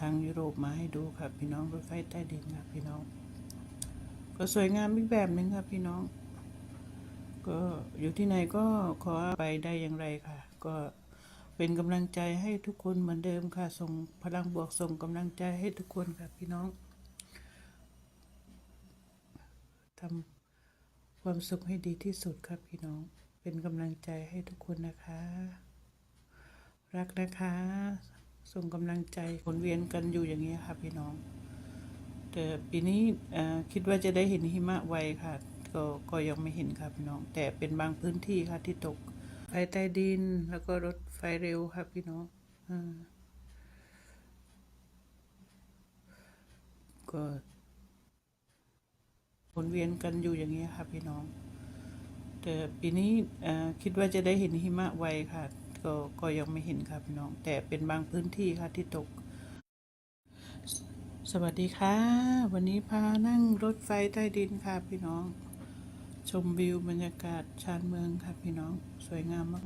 ทางยุโรปมาให้ดูครับพี่น้องรถไฟใต้ดินครับพี่น้อง ก็สวยงามอีกแบบหนึ่งครับพี่น้อง ก็อยู่ที่ไหนก็ขอไปได้อย่างไรค่ะ ก็เป็นกำลังใจให้ทุกคนเหมือนเดิมค่ะ ส่งพลังบวกส่งกำลังใจให้ทุกคนครับพี่น้องทำความสุขให้ดีที่สุดครับพี่น้อง เป็นกำลังใจให้ทุกคนนะคะ รักนะคะ ส่งกำลังใจวนเวียนกันอยู่อย่างนี้ค่ะพี่น้อง แต่ปีนี้คิดว่าจะได้เห็นหิมะไวค่ะ ก็ก็ยังไม่เห็นครับพี่น้อง แต่เป็นบางพื้นที่ค่ะที่ตกไฟใต้ดินแล้วก็รถไฟเร็วครับพี่น้องอก็วนเวียนกันอยู่อย่างนี้ค่ะพี่น้อง แต่ปีนี้คิดว่าจะได้เห็นหิมะไวค่ะ ก็ก็ยังไม่เห็นครับพี่น้อง แต่เป็นบางพื้นที่ค่ะที่ตก สวัสดีค่ะ วันนี้พานั่งรถไฟใต้ดินค่ะพี่น้อง ชมวิวบรรยากาศชานเมืองค่ะพี่น้องสวยงามมาก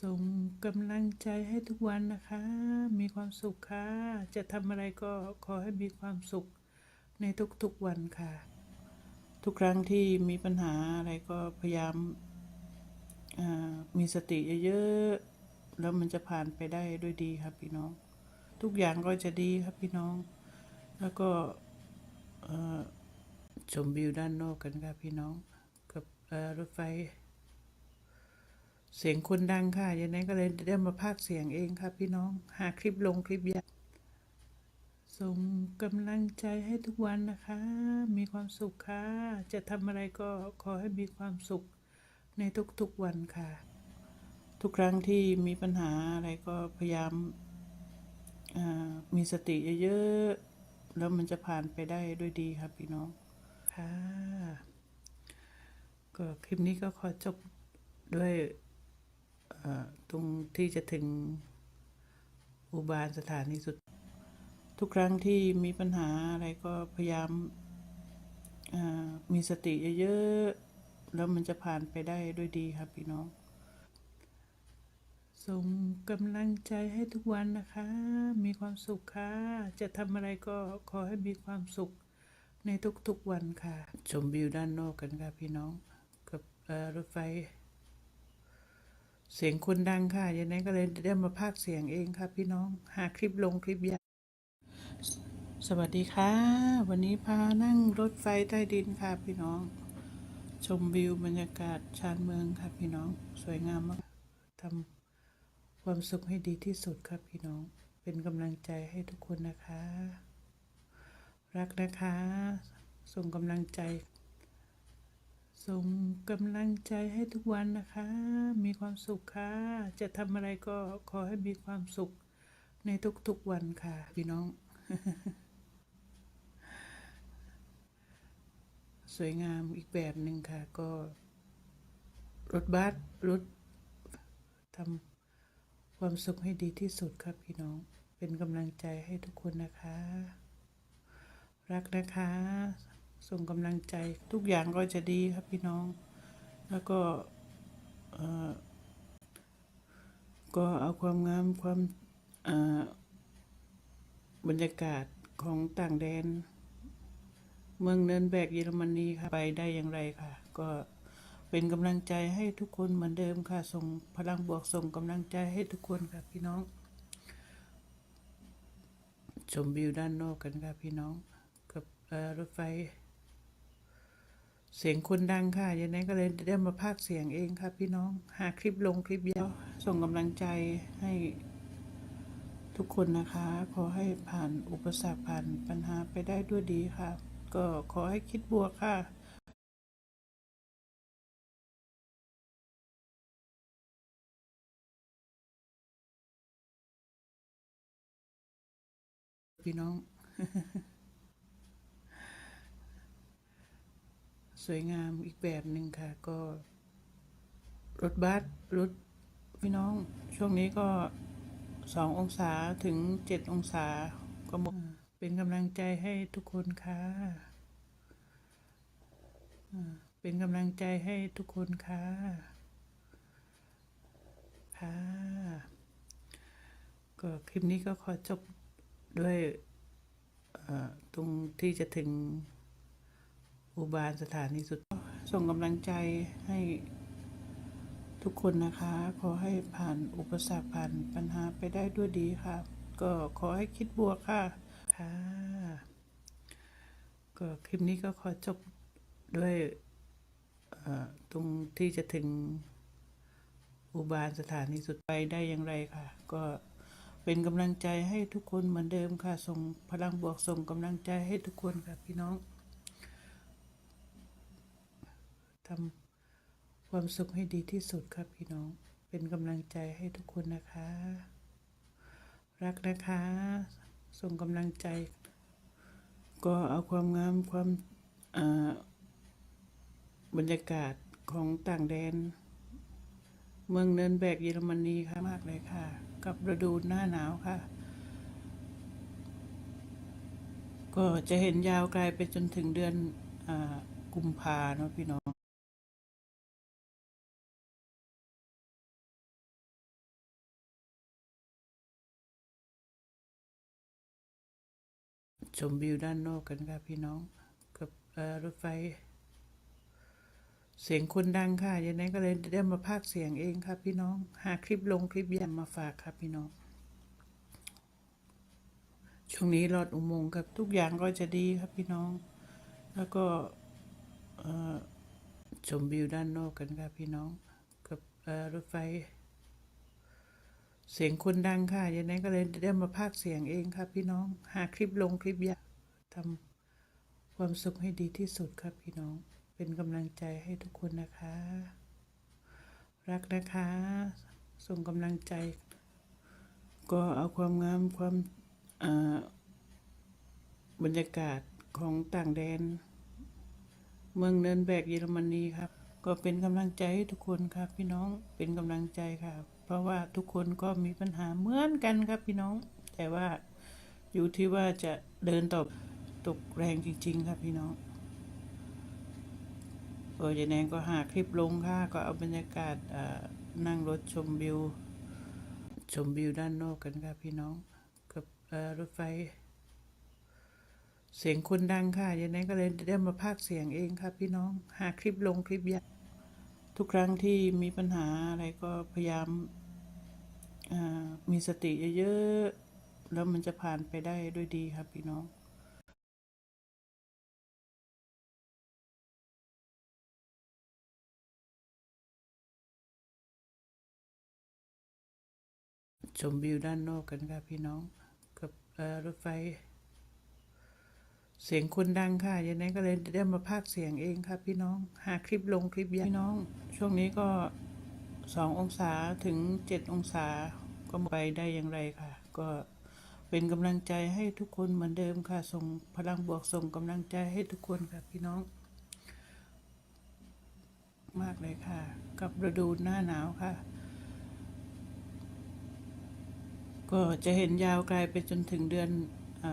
ส่งกำลังใจให้ทุกวันนะคะ มีความสุขค่ะ จะทำอะไรก็ขอให้มีความสุขในทุกๆวันค่ะ ทุกครั้งที่มีปัญหาอะไรก็พยายาม มีสติเยอะๆ แล้วมันจะผ่านไปได้ด้วยดีครับพี่น้อง ทุกอย่างก็จะดีครับพี่น้อง แล้วก็ชมวิวด้านนอกกันครับพี่น้อง กับรถไฟ เสียงคนดังค่ะยังไงก็เลยได้มาพากเสียงเองครับพี่น้อง หาคลิปลงคลิปยาวส่งกำลังใจให้ทุกวันนะคะ มีความสุขค่ะ จะทำอะไรก็ขอให้มีความสุข ในทุกๆวันค่ะ ทุกครั้งที่มีปัญหาอะไรก็พยายามามีสติเยอะๆ แล้วมันจะผ่านไปได้ด้วยดีครับพี่น้อง ค่ะ ก็คลิปนี้ก็ขอจบด้วยตรงที่จะถึงอุบาลสถานีสุด ทุกครั้งที่มีปัญหาอะไรก็พยายามามีสติเยอะๆ แล้วมันจะผ่านไปได้ด้วยดีครับพี่น้อง ส่งกำลังใจให้ทุกวันนะคะ มีความสุขค่ะ จะทำอะไรก็ขอให้มีความสุขในทุกๆวันค่ะ ชมวิวด้านนอกกันค่ะพี่น้อง กับรถไฟ เสียงคนดังค่ะยังไงก็เลยได้มาพากเสียงเองครับพี่น้อง หาคลิปลงคลิปยาวสวัสดีค่ะ วันนี้พานั่งรถไฟใต้ดินค่ะพี่น้อง ชมวิวบรรยากาศชานเมืองค่ะพี่น้องสวยงามมากทำความสุขให้ดีที่สุดครับพี่น้อง เป็นกำลังใจให้ทุกคนนะคะ รักนะคะ ส่งกำลังใจ ส่งกำลังใจให้ทุกวันนะคะ มีความสุขค่ะ จะทำอะไรก็ขอให้มีความสุขในทุกๆวันค่ะ พี่น้อง สวยงามอีกแบบหนึ่งค่ะ ก็รถบัสรถทำความสุขให้ดีที่สุดครับพี่น้องเป็นกำลังใจให้ทุกคนนะคะ รักนะคะ ส่งกำลังใจทุกอย่างก็จะดีครับพี่น้อง แล้วก็ก็เอาความงามความบรรยากาศของต่างแดน เมืองเนินแบกเยอรมนีค่ะไปได้อย่างไรค่ะ ก็เป็นกำลังใจให้ทุกคนเหมือนเดิมค่ะ ส่งพลังบวกส่งกำลังใจให้ทุกคนค่ะพี่น้อง ชมวิวด้านนอกกันค่ะพี่น้อง กับรถไฟ เสียงคนดังค่ะยังไงก็เลยได้มาพากเสียงเองค่ะพี่น้อง หาคลิปลงคลิปยาวส่งกำลังใจให้ทุกคนนะคะ ขอให้ผ่านอุปสรรคผ่านปัญหาไปได้ด้วยดีค่ะ ก็ขอให้คิดบวกค่ะพี่น้อง สวยงามอีกแบบหนึ่งค่ะ ก็ รถบัสรถพี่น้อง ช่วงนี้ก็สององศาถึงเจ็ดองศาก็หมด เป็นกำลังใจให้ทุกคนค่ะอ่าเป็นกำลังใจให้ทุกคนค่ะ ค่ะ ก็คลิปนี้ก็ขอจบด้วยตรงที่จะถึงอุบาลสถานีสุด ส่งกำลังใจให้ทุกคนนะคะ ขอให้ผ่านอุปสรรคผ่านปัญหาไปได้ด้วยดีค่ะ ก็ขอให้คิดบวกค่ะ ค่ะ ก็คลิปนี้ก็ขอจบด้วยตรงที่จะถึงอุบาลสถานีสุดไปได้อย่างไรค่ะ ก็เป็นกำลังใจให้ทุกคนเหมือนเดิมค่ะ ส่งพลังบวกส่งกำลังใจให้ทุกคนค่ะพี่น้องทำความสุขให้ดีที่สุดครับพี่น้อง เป็นกำลังใจให้ทุกคนนะคะ รักนะคะ ส่งกำลังใจ ก็เอาความงามความาบรรยากาศของต่างแดน เมืองเนินแบกเยอรมนีค่ะมากเลยค่ะ กับฤดูหน้าหนาวค่ะ ก็จะเห็นยาวไกลไปจนถึงเดือนอกุมภาเนาะพี่น้อง ชมวิวด้านนอกกันค่ะพี่น้อง กับรถไฟ เสียงคนดังค่ะยังไงก็เลยได้มาพากเสียงเองครับพี่น้อง หาคลิปลงคลิปยามมาฝากครับพี่น้อง ช่วงนี้ลอดอุโมงค์กับทุกอย่างก็จะดีครับพี่น้อง แล้วก็ชมวิวด้านนอกกันครับพี่น้อง กับรถไฟ เสียงคนดังค่ะยังไงก็เลยได้มาพากเสียงเองครับพี่น้อง หาคลิปลงคลิปยามทำความสุขให้ดีที่สุดครับพี่น้อง เป็นกำลังใจให้ทุกคนนะคะ รักนะคะ ส่งกำลังใจ ก็เอาความงามความอ่าบรรยากาศของต่างแดน เมืองเนินแบกเยอรมนีครับ ก็เป็นกำลังใจให้ทุกคนครับ พี่น้องเป็นกำลังใจครับ ราะว่าทุกคนก็มีปัญหาเหมือนกันครับพี่น้อง แต่ว่าอยู่ที่ว่าจะเดินต่อตกแรงจริง ๆ ครับพี่น้องโอ้ยแนงก็หาคลิปลงค่ะ ก็เอาบรรยากาศนั่งรถชมวิว ชมวิวด้านนอกกันครับพี่น้อง กับรถไฟ เสียงคนดังค่ะยังไงก็เลยได้มาพากเสียงเองครับพี่น้อง หาคลิปลงคลิปยาทุกครั้งที่มีปัญหาอะไรก็พยายาม มีสติเยอะๆ แล้วมันจะผ่านไปได้ด้วยดีครับพี่น้องชมวิวด้านนอกกันครับพี่น้อง กับรถไฟ เสียงคนดังค่ะยังไงก็เลยได้มาพากเสียงเองครับพี่น้อง หาคลิปลงคลิปยาวพี่น้อง ช่วงนี้ก็ สององศาถึงเจ็ดองศาก็ไปได้อย่างไรค่ะ ก็เป็นกำลังใจให้ทุกคนเหมือนเดิมค่ะ ส่งพลังบวกส่งกำลังใจให้ทุกคนค่ะพี่น้อง มากเลยค่ะ กับฤดูหน้าหนาวค่ะ ก็จะเห็นยาวไกลไปจนถึงเดือนอ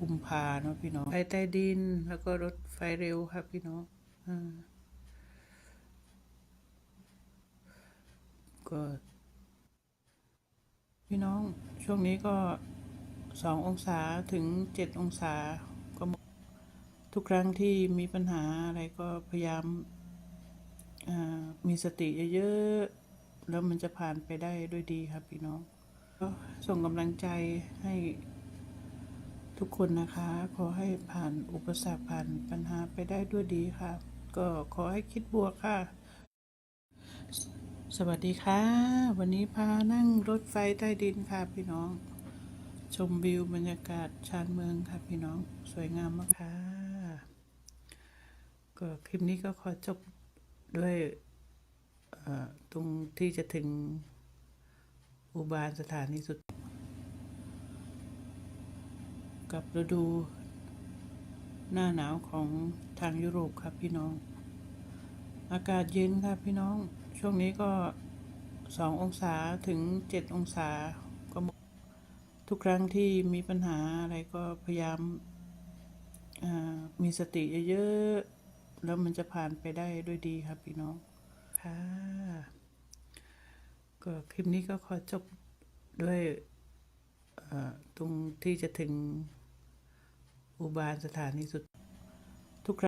กุมภาเนาะพี่น้องไฟใต้ดินแล้วก็รถไฟเร็วครับพี่น้องอา ก็ พี่น้องช่วงนี้ก็สององศาถึงเจ็ดองศาก็ทุกครั้งที่มีปัญหาอะไรก็พยายามมีสติเยอะๆ แล้วมันจะผ่านไปได้ด้วยดีครับพี่น้อง ก็ส่งกำลังใจให้ทุกคนนะคะ ขอให้ผ่านอุปสรรคผ่านปัญหาไปได้ด้วยดีค่ะ ก็ขอให้คิดบวกค่ะ สวัสดีค่ะ วันนี้พานั่งรถไฟใต้ดินค่ะพี่น้อง ชมวิวบรรยากาศชานเมืองค่ะพี่น้องสวยงามมากค่ะก็คลิปนี้ก็ขอจบด้วยตรงที่จะถึงอุบาลสถานีสุด กับฤดูหน้าหนาวของทางยุโรปครับพี่น้อง อากาศเย็นครับพี่น้อง ช่วงนี้ก็สององศาถึงเจ็ดองศาก็ทุกครั้งที่มีปัญหาอะไรก็พยายามอ่ามีสติเยอะๆแล้วมันจะผ่านไปได้ด้วยดีครับพี่น้องค่ะก็คลิปนี้ก็ขอจบด้วยเอ่อตรงที่จะถึงอุบานสถานีสุด